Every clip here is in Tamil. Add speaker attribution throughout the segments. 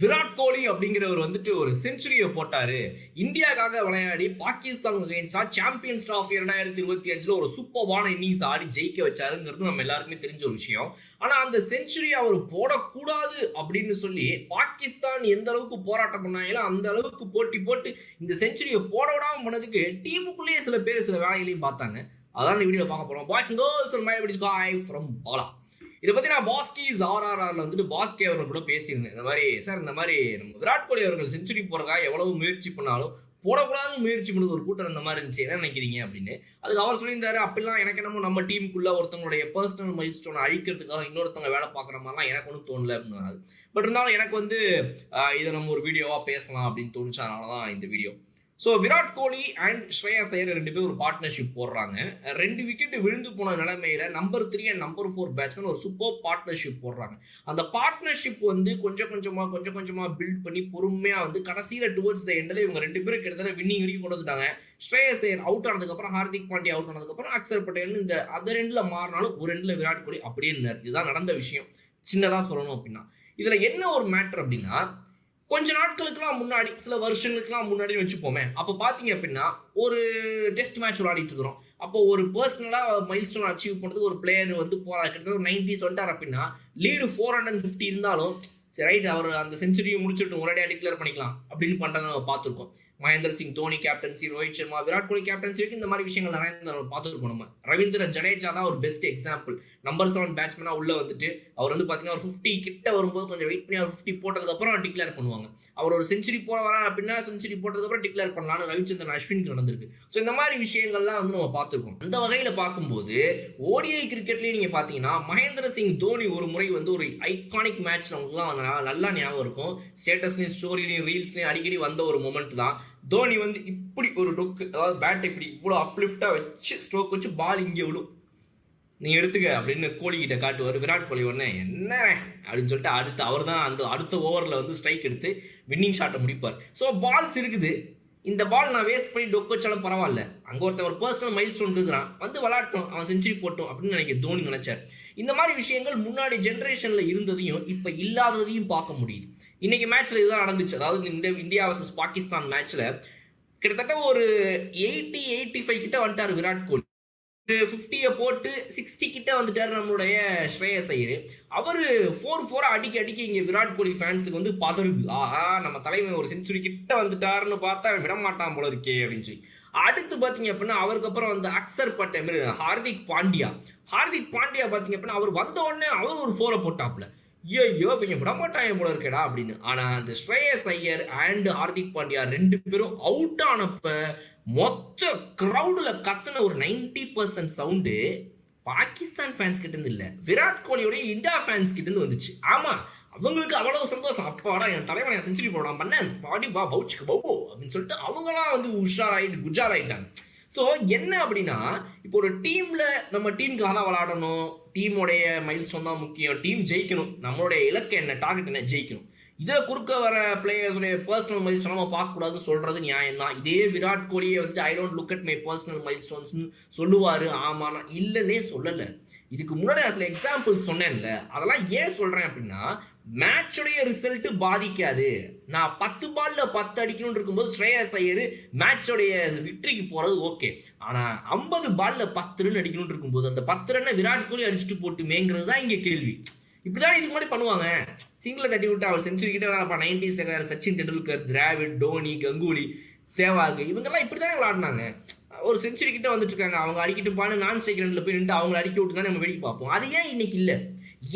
Speaker 1: விராட் கோலி அப்படிங்கிறவர் வந்துட்டு ஒரு செஞ்சுரியை போட்டாரு இந்தியாக்காக விளையாடி பாகிஸ்தான் அகைன்ஸ்டா சாம்பியன்ஸ் ஆஃப் இரண்டாயிரத்தி இருபத்தி அஞ்சுல ஒரு சூப்பர்வான இன்னிங்ஸ் ஆடி ஜெயிக்க வச்சாருங்கிறது நம்ம எல்லாருக்குமே தெரிஞ்ச ஒரு விஷயம் ஆனா அந்த செஞ்சுரி அவர் போடக்கூடாது அப்படின்னு சொல்லி பாகிஸ்தான் எந்த அளவுக்கு போராட்டம் பண்ணாங்களோ அந்த அளவுக்கு போட்டி போட்டு இந்த செஞ்சுரியை போட விடாம பண்ணதுக்கு டீமுக்குள்ளேயே சில பேர் சில வேலைகளையும் பார்த்தாங்க அதான் இந்த வீடியோ பார்க்க போறோம் boys girls boy from Bala இதை பற்றி நான் பாஸ்கிஸ் ஆர்ஆர்ஆரில் வந்துட்டு பாஸ்கே அவர்கள் கூட பேசியிருந்தேன் இந்த மாதிரி சார் இந்த மாதிரி நம்ம விராட் கோலி அவர்கள் செஞ்சுரி போகிறக்காக எவ்வளவு முயற்சி பண்ணாலும் போடக்கூடாது முயற்சி பண்ணுறது ஒரு கூட்டம் இந்த மாதிரி இருந்துச்சு என்ன நினைக்கிறீங்க அப்படின்னு அதுக்கு அவர் சொல்லியிருந்தாரு அப்படிலாம் எனக்கு என்னமோ நம்ம டீமுக்குள்ள ஒருத்தவங்களுடைய பர்சனல் மைல் ஸ்டோனை அழிக்கிறதுக்காக இன்னொருத்தவங்க வேலை பார்க்குற மாதிரிலாம் எனக்கு ஒன்றும் தோணலை அப்படின்னு பட் இருந்தாலும் எனக்கு வந்து இதை நம்ம ஒரு வீடியோவாக பேசலாம் அப்படின்னு தோணுச்சு அதனால தான் இந்த video so Virat Kohli and Shreyas Iyer ரெண்டு பேரும் ஒரு பார்ட்னர்ஷிப் போடுறாங்க ரெண்டு விக்கெட் விழுந்து போன நிலைமையில number three and number four batsman ஒரு சூப்பர் பார்ட்னர்ஷிப் போடுறாங்க அந்த பார்ட்னர்ஷிப் வந்து கொஞ்சம் கொஞ்சமாக கொஞ்சம் கொஞ்சமாக பில்ட் பண்ணி பொறுமையாக வந்து கடைசியில் டுவர்ட்ஸ் த எண்டில் இவங்க ரெண்டு பேரும் கிட்டத்தட்ட வின்னிங் வரைக்கும் கொண்டு வந்துட்டாங்க ஸ்ரேயா சையர் அவுட் ஆனதுக்கப்புறம் ஹார்திக் பாண்டியா அவுட் ஆனதுக்கப்புறம் அக்ஷர் பட்டேல் இந்த அது ரெண்டில் மாறினாலும் ஒரு ரெண்டில் விராட் கோலி அப்படியே இருந்தார் இதுதான் நடந்த விஷயம் சின்னதாக சொல்லணும் அப்படின்னா இதில் என்ன ஒரு மேட்ரு அப்படின்னா கொஞ்ச நாட்களுக்குலாம் முன்னாடி சில வருஷங்களுக்குலாம் முன்னாடி வச்சுப்போமே அப்போ பார்த்தீங்க அப்படின்னா ஒரு டெஸ்ட் மேட்ச் விளையாடிட்டு இருக்கிறோம் அப்போ ஒரு பர்சனலாக மைல் ஸ்டோன் அச்சீவ் பண்ணுறதுக்கு ஒரு பிளேயர் வந்து போகிறார் கிட்டத்தட்ட ஒரு நைன்டிஸ் வந்துட்டார் அப்படின்னா லீடு ஃபோர் ஹண்ட்ரட் ஃபிஃப்டி இருந்தாலும் சரி ரைட் அவர் அந்த செஞ்சுரியை முடிச்சுட்டு உடனடியாக டிக்ளேர் பண்ணிக்கலாம் அப்படின்னு பண்ணுறத நம்ம பார்த்துருக்கோம் மகேந்திர சிங் தோனி கேப்டன்சி ரோஹித் சர்மா விராட் கோலி கேப்டன்சி வரைக்கும் இந்த மாதிரி விஷயங்கள் நிறைய பார்த்துருக்கோம் நம்ம ரவீந்திர ஜடேஜா தான் ஒரு பெஸ்ட் எக்ஸாம்பிள் நம்பர் செவன் பேட்ஸ்மேனா உள்ளே வந்துட்டு அவர் வந்து பாத்தீங்கன்னா ஒரு ஃபிஃப்டி கிட்ட வரும்போது கொஞ்சம் வெயிட் பண்ணி அவர் ஃபிஃப்டி போட்டதுக்கப்புறம் அப்புறம் டிக்ளேர் பண்ணுவாங்க அவர் ஒரு செஞ்சுரி போட வரா அப்படின்னா செஞ்சுரி போட்டதுக்கப்புறம் டிக்ளேர் பண்ணலாம்னு ரவிச்சந்திரன் அஸ்வின் நடந்திருக்கு ஸோ இந்த மாதிரி விஷயங்கள்லாம் வந்து நம்ம பார்த்துருக்கோம் அந்த வகையில் பார்க்கும்போது ஓடிஐ கிரிக்கெட்லேயே நீங்கள் பார்த்தீங்கன்னா மகேந்திர சிங் தோனி ஒரு முறை வந்து ஒரு ஐகானிக் மேட்ச் நமக்குலாம் நல்லா ஞாபகம் இருக்கும் ஸ்டேட்டஸ்லையும் ஸ்டோரிலையும் ரீல்ஸ்லையும் அடிக்கடி வந்த ஒரு மொமெண்ட் தான் தோனி வந்து இப்படி ஒரு டொக்கு அதாவது பேட்டை இப்படி இவ்வளோ அப்லிஃப்டாக வச்சு ஸ்ட்ரோக் வச்சு பால் இங்கே விடும் நீ எடுத்துக்க அப்படின்னு கிட்ட காட்டுவார் விராட் கோலி உடனே என்ன அப்படின்னு சொல்லிட்டு அடுத்து அவர் தான் அந்த அடுத்த ஓவரில் வந்து ஸ்ட்ரைக் எடுத்து வின்னிங் ஷாட்டை முடிப்பார் ஸோ பால்ஸ் இருக்குது இந்த பால் நான் வேஸ்ட் பண்ணி டொக்கு வச்சாலும் பரவாயில்ல அங்கே ஒருத்தன் ஒரு பர்சனல் மைல் ஸ்டோன் இருக்கிறான் வந்து விளாட்டும் அவன் செஞ்சுரி போட்டோம் அப்படின்னு நினைக்க தோனி நினைச்சார் இந்த மாதிரி விஷயங்கள் முன்னாடி ஜென்ரேஷனில் இருந்ததையும் இப்போ இல்லாததையும் பார்க்க முடியுது இன்னைக்கு மேட்ச்சில் இதுதான் நடந்துச்சு அதாவது இந்த இந்தியா வர்சஸ் பாகிஸ்தான் மேட்ச்சில் கிட்டத்தட்ட ஒரு எயிட்டி எயிட்டி ஃபைவ் கிட்ட வந்துட்டார் விராட் கோலி ஃபிஃப்டியை போட்டு சிக்ஸ்டி கிட்ட வந்துட்டார் நம்மளுடைய ஸ்ரேயஸ் ஐயர் அவர் ஃபோர் ஃபோராக அடிக்க அடிக்க இங்கே விராட் கோலி ஃபேன்ஸுக்கு வந்து பதறுது ஆஹா நம்ம தலைமை ஒரு செஞ்சுரி கிட்ட வந்துட்டாருன்னு பார்த்தா விடமாட்டான் போல இருக்கே அப்படின்னு சொல்லி அடுத்து பார்த்தீங்க அப்படின்னா அவருக்கு அப்புறம் வந்து அக்சர் பட்டேல் ஹார்திக் பாண்டியா ஹார்திக் பாண்டியா பார்த்தீங்க அப்படின்னா அவர் வந்த உடனே அவர் ஒரு ஃபோரை போட்டாப்புல ஐயோ இவங்க விடமாட்டாங்க போல இருக்கடா அப்படின்னு ஆனால் அந்த ஸ்ரேயஸ் ஐயர் அண்ட் ஹார்திக் பாண்டியா ரெண்டு பேரும் அவுட் ஆனப்ப மொத்த க்ரௌடில் கத்துன ஒரு ninety percent sound Pakistan fans கிட்டேருந்து இல்லை விராட் கோலியோடய இந்தியா ஃபேன்ஸ் கிட்டேருந்து வந்துச்சு ஆமாம் அவங்களுக்கு அவ்வளவு சந்தோஷம் அப்பாடா என் தலைவன் என் செஞ்சுரி போடான் பண்ணேன் பாடி வா பவுச்சுக்கு பவோ அப்படின்னு சொல்லிட்டு அவங்களாம் வந்து உஷாராயிட்டு குஜாராயிட்டாங்க ஸோ என்ன அப்படின்னா இப்போ ஒரு டீமில் நம்ம டீம் தான் விளாடணும் டீமுடைய மைல் ஸ்டோன் தான் முக்கியம் டீம் ஜெயிக்கணும் நம்மளுடைய இலக்கு என்ன டார்கெட் என்ன ஜெயிக்கணும் இதை குறுக்க வர பிளேயர்ஸுடைய பர்சனல் மைல் ஸ்டோன் நம்ம பார்க்கக்கூடாதுன்னு சொல்கிறது நியாயம் தான் இதே விராட் கோலியை வந்துட்டு I don't look at my personal mile ஸ்டோன்ஸ்னு சொல்லுவார் ஆமாம் இல்லைன்னே சொல்லலை இதுக்கு முன்னாடி நான் எக்ஸாம்பிள் சொன்னேன்ல அதெல்லாம் ஏன் சொல்கிறேன் அப்படின்னா மேட்சுடைய ரிசல்ட்டு பாதிக்காது நான் பத்து பாலில் பத்து அடிக்கணும்னு இருக்கும்போது ஸ்ரேயஸ் ஐயர் மேட்சோடைய விக்ட்ரிக்கு போகிறது ஓகே ஆனால் ஐம்பது பாலில் பத்து ரன் அடிக்கணும்னு இருக்கும்போது அந்த பத்து ரன்னை விராட் கோலி அடிச்சுட்டு போட்டுமேங்கிறது தான் இங்கே கேள்வி இப்படிதான் இதுக்கு முன்னாடி பண்ணுவாங்க சிங்கிளை தட்டி விட்டு அவர் செஞ்சுரி கிட்ட நைன்டிஸ்ல சச்சின் டெண்டுல்கர் திராவிட் டோனி கங்குலி சேவாக் இவங்கெல்லாம் இப்படி தானே விளாடினாங்க ஒரு செஞ்சுரி கிட்ட வந்துட்டு இருக்காங்க அவங்க அடிக்கட்டும்பான நான் ஸ்டேக் ரெண்டில் போய் நின்று அவங்களை அடிக்க விட்டு தான் நம்ம வெளியே பார்ப்போம் அது ஏன் இன்னைக்கு இல்லை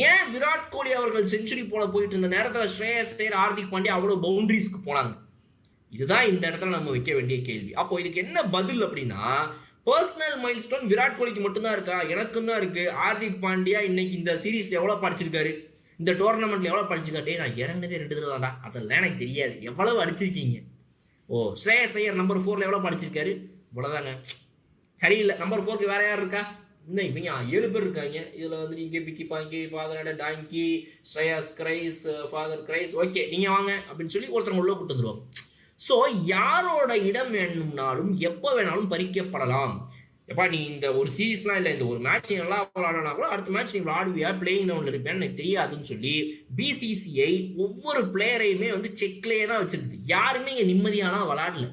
Speaker 1: ஏன் விராட் கோலி அவர்கள் செஞ்சுரி போல போயிட்டு இருந்த நேரத்தில் ஸ்ரேயஸ் சேர் ஹார்திக் பாண்டியா அவ்வளோ பவுண்டரிஸ்க்கு போனாங்க இதுதான் இந்த இடத்துல நம்ம வைக்க வேண்டிய கேள்வி அப்போ இதுக்கு என்ன பதில் அப்படின்னா பர்சனல் மைல்ஸ்டோன் விராட் கோலிக்கு மட்டும்தான் இருக்கா எனக்கும் தான் இருக்கு ஹார்திக் பாண்டியா இன்னைக்கு இந்த சீரீஸ் எவ்வளோ படிச்சிருக்காரு இந்த டோர்னமெண்ட்ல எவ்வளோ படிச்சிருக்காரு டே நான் இறங்கினதே ரெண்டு தடவை தான் அதெல்லாம் எனக்கு தெரியாது எவ்வளவு அடிச்சிருக்கீங்க ஓ ஸ்ரேயஸ் ஐயர் நம்பர் ஃபோரில் எவ்வளோ படிச்சிருக்காரு இவ்வளோதாங்க சரியில்லை நம்பர் ஃபோருக்கு வேறு யார் இருக்கா இன்னும் இப்போ ஏழு பேர் இருக்காங்க இதில் வந்து நீங்கள் பிக்கி பாங்கி father donkey Shreyas Christ father Christ okay நீங்கள் வாங்க அப்படின்னு சொல்லி ஒருத்தவங்க உள்ள கூட்டு வந்துடுவாங்க ஸோ யாரோட இடம் வேணும்னாலும் எப்போ வேணாலும் பறிக்கப்படலாம் எப்பா நீ இந்த ஒரு சீரீஸ்லாம் இல்லை இந்த ஒரு மேட்ச் நல்லா விளாடனா கூட அடுத்த மேட்ச் நீ விளாடுவியா பிளேயிங் டவுனில் இருப்பியான்னு எனக்கு தெரியாதுன்னு சொல்லி பிசிசிஐ ஒவ்வொரு பிளேயரையுமே வந்து செக்லேயே தான் வச்சிருக்குது யாருமே இங்கே நிம்மதியானா விளாடல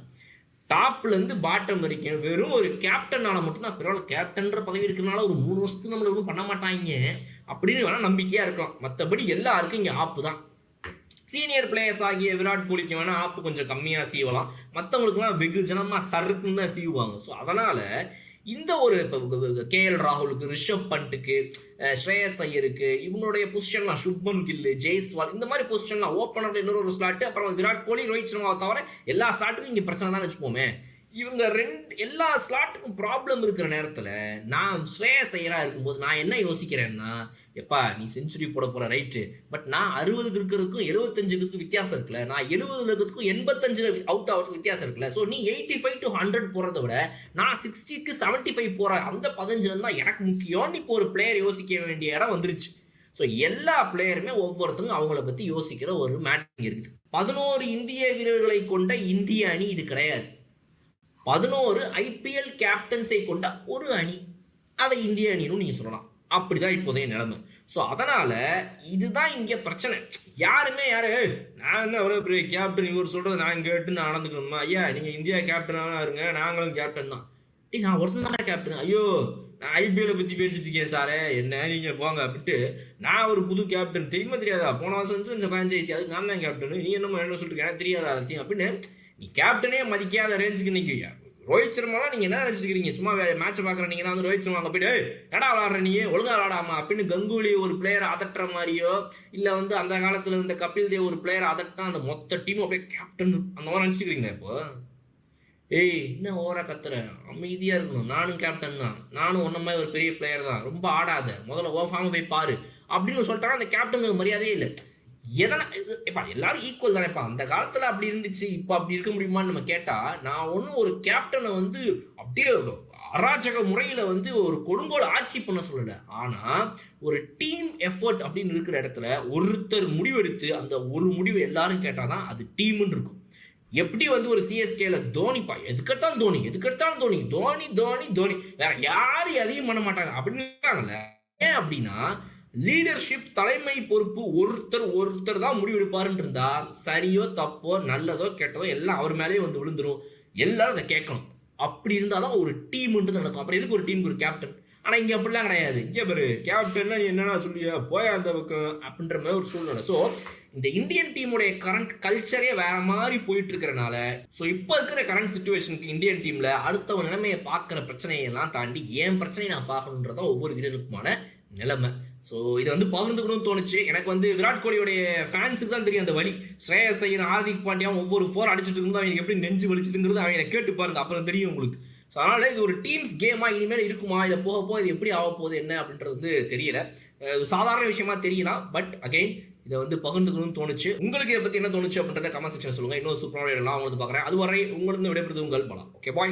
Speaker 1: டாப்லேருந்து பாட்டம் வரைக்கும் வெறும் ஒரு கேப்டனால மட்டும்தான் பரவாயில்ல கேப்டன்ற பதவி இருக்கிறனால ஒரு மூணு வருஷத்துக்கு நம்மளை எதுவும் பண்ண மாட்டாங்க அப்படின்னு வேணால் நம்பிக்கையாக இருக்கலாம் மற்றபடி எல்லாருக்கும் இங்கே ஆப்பு தான் சீனியர் பிளேயர்ஸ் ஆகிய விராட் கோலிக்கு வேணால் ஆப்பு கொஞ்சம் கம்மியாக சீவலாம் மற்றவங்களுக்குலாம் வெகு ஜனமாக சருக்குன்னு தான் சீவுவாங்க ஸோ அதனால் இந்த ஒரு கே எல் ராகுலுக்கு ரிஷப் பண்ட்டுக்கு ஸ்ரேயஸ் ஐயருக்கு இவனுடைய பொசிஷன்லாம் சுப்மன் கில்லு ஜெய்ஸ்வால் இந்த மாதிரி பொசிஷன்லாம் ஓப்பனர் இன்னொரு ஸ்லாட்டு அப்புறம் விராட் கோலி ரோஹித் சர்மாவை தவிர எல்லா ஸ்லாட்டுக்கும் இங்கே பிரச்சனை தான் வச்சுப்போமே இவங்க ரெண்டு எல்லா ஸ்லாட்டுக்கும் ப்ராப்ளம் இருக்கிற நேரத்தில் நான் ஸ்ரேய செய்கிறா இருக்கும்போது நான் என்ன யோசிக்கிறேன்னா எப்பா நீ செஞ்சுரி போட போகிற ரைட்டு பட் நான் அறுபதுக்கு இருக்கிறதுக்கும் எழுபத்தஞ்சுக்கு வித்தியாசம் இருக்குல்ல நான் எழுபதுல இருக்கிறதுக்கும் எண்பத்தஞ்சு அவுட் ஆகிறதுக்கு வித்தியாசம் இருக்குல்ல ஸோ நீ எயிட்டி ஃபைவ் டு ஹண்ட்ரட் போகிறத விட நான் சிக்ஸ்டிக்கு செவன்ட்டி ஃபைவ் போகிற அந்த பதினஞ்சுலேருந்து தான் எனக்கு முக்கியம்னு இப்போ ஒரு பிளேயர் யோசிக்க வேண்டிய இடம் வந்துருச்சு ஸோ எல்லா பிளேயருமே ஒவ்வொருத்தரும் அவங்கள பற்றி யோசிக்கிற ஒரு மேட்டிங் இருக்குது பதினோரு இந்திய வீரர்களை கொண்ட இந்திய அணி இது கிடையாது பதினோரு ஐபிஎல் கேப்டன்ஸை கொண்ட ஒரு அணி அதை இந்திய அணின்னு நீங்கள் சொல்லலாம் அப்படிதான் இப்போதைய நிலைமை ஸோ அதனால் இதுதான் இங்கே பிரச்சனை யாருமே யாரு நான் என்ன அவ்வளோ பெரிய கேப்டன் இவர் சொல்றது நான் கேட்டு நான் நடந்துக்கணுமா ஐயா நீங்கள் இந்தியா கேப்டனாக இருங்க நாங்களும் கேப்டன் தான் டே நான் ஒருத்தன் தானே கேப்டன் ஐயோ நான் ஐபிஎல் பற்றி பேசிட்டு இருக்கேன் சாரே என்ன நீங்க போங்க அப்படின்ட்டு நான் ஒரு புது கேப்டன் தெரியுமா தெரியாதா போன வருஷம் இந்த ஃப்ரான்ச்சைசி அதுக்கு நான் தான் கேப்டன் நீ என்னமோ என்ன சொல்லிட்டு தெரியாதா இருக்கீங்க அப்படின்னு நீ கேப்டனே மதிக்காத ரேஞ்சுக்கு இன்னைக்கு ரோஹித் சர்மாலாம் நீங்கள் என்ன நினச்சிட்டு இருக்கிறீங்க சும்மா வேறு மேட்ச்சை பார்க்குற நீங்கள் வந்து ரோஹித் சர்மா அங்கே போய்ட்டு ஏடா விளாட்ற நீ ஒழுங்காக விளாடாமா அப்படின்னு கங்குலி ஒரு பிளேயரை அதட்டுற மாதிரியோ இல்லை வந்து அந்த காலத்தில் இருந்த கபில் தேவ் ஒரு பிளேயரை அதட்டா அந்த மொத்த டீம் அப்படியே கேப்டன் அந்த மாதிரி நினச்சிக்கிறீங்களா இப்போ ஏய் என்ன ஓவராக கத்துற அமைதியாக இருக்கணும் நானும் கேப்டன் தான் நானும் ஒன்ன மாதிரி ஒரு பெரிய பிளேயர் தான் ரொம்ப ஆடாத முதல்ல ஓ ஃபார்ம் போய் பாரு அப்படின்னு சொல்லிட்டாங்க அந்த கேப்டனுக்கு மரியாதையே இல்லை எதனா இது இப்போ எல்லாரும் ஈக்குவல் தானேப்பா அந்த காலத்தில் அப்படி இருந்துச்சு இப்போ அப்படி இருக்க முடியுமான்னு நம்ம கேட்டால் நான் ஒன்றும் ஒரு கேப்டனை வந்து அப்படியே அராஜக முறையில் வந்து ஒரு கொடுங்கோல் ஆட்சி பண்ண சொல்லலை ஆனால் ஒரு டீம் எஃபர்ட் அப்படின்னு இருக்கிற இடத்துல ஒருத்தர் முடிவெடுத்து அந்த ஒரு முடிவு எல்லாரும் கேட்டால் தான் அது டீம்னு இருக்கும் எப்படி வந்து ஒரு சிஎஸ்கேல தோனிப்பா எதுக்கெடுத்தாலும் தோனி எதுக்கெடுத்தாலும் தோனி தோனி தோனி தோனி வேற யாரும் எதையும் பண்ண மாட்டாங்க அப்படின்னு ஏன் அப்படின்னா லீடர்ஷிப் தலைமை பொறுப்பு ஒருத்தர் ஒருத்தர் தான் முடிவெடுப்பாருன்னு இருந்தா சரியோ தப்போ நல்லதோ கெட்டதோ எல்லாம் அவர் மேலேயே வந்து விழுந்துடும் எல்லாரும் அதை கேட்கணும் அப்படி இருந்தாலும் ஒரு டீம்ன்றது நடக்கும் அப்புறம் எதுக்கு ஒரு டீமுக்கு ஒரு கேப்டன் ஆனால் இங்கே அப்படிலாம் கிடையாது இங்கே பேர் கேப்டன்னா நீ என்னென்னா சொல்லியா போய் அந்த பக்கம் அப்படின்ற மாதிரி ஒரு சூழ்நிலை ஸோ இந்த இந்தியன் டீமுடைய கரண்ட் கல்ச்சரே வேற மாதிரி போயிட்டு இருக்கிறனால ஸோ இப்போ இருக்கிற கரண்ட் சுச்சுவேஷனுக்கு இந்தியன் டீமில் அடுத்தவன் நிலைமையை பார்க்குற பிரச்சனையெல்லாம் தாண்டி ஏன் பிரச்சனையை நான் பார்க்கணுன்றதான் ஒவ்வொரு வீரருக்குமான நிலைமை ஸோ இதை வந்து பகிர்ந்துக்கணும்னு தோணுச்சு எனக்கு வந்து விராட் கோலியோடைய ஃபேன்ஸுக்கு தான் தெரியும் அந்த வழி ஸ்ரேயஸ் ஐயர் ஹார்திக் பாண்டியா ஒவ்வொரு ஃபோர் அடிச்சுட்டு இருந்தோம் அவங்க எப்படி நெஞ்சு வலிச்சதுங்கிறது அவனை கேட்டு பாருங்க அப்புறம் தெரியும் உங்களுக்கு ஸோ அதனால் இது ஒரு டீம்ஸ் கேமாக இனிமேல் இருக்குமா இதை போக போக இது எப்படி ஆக போகுது என்ன அப்படின்றது வந்து தெரியல சாதாரண விஷயமா தெரியலாம் பட் அகைன் இதை வந்து பகிர்ந்துக்கணும்னு தோணுச்சு உங்களுக்கு இதை பத்தி என்ன தோணுச்சு அப்படின்றத கமெண்ட் செக்ஷன் சொல்லுங்க இன்னொரு சூப்பரான உங்களுக்கு பார்க்குறேன் அது வரை உங்களுக்கு விடைபெறுது உங்கள் பலம் ஓகே பாய்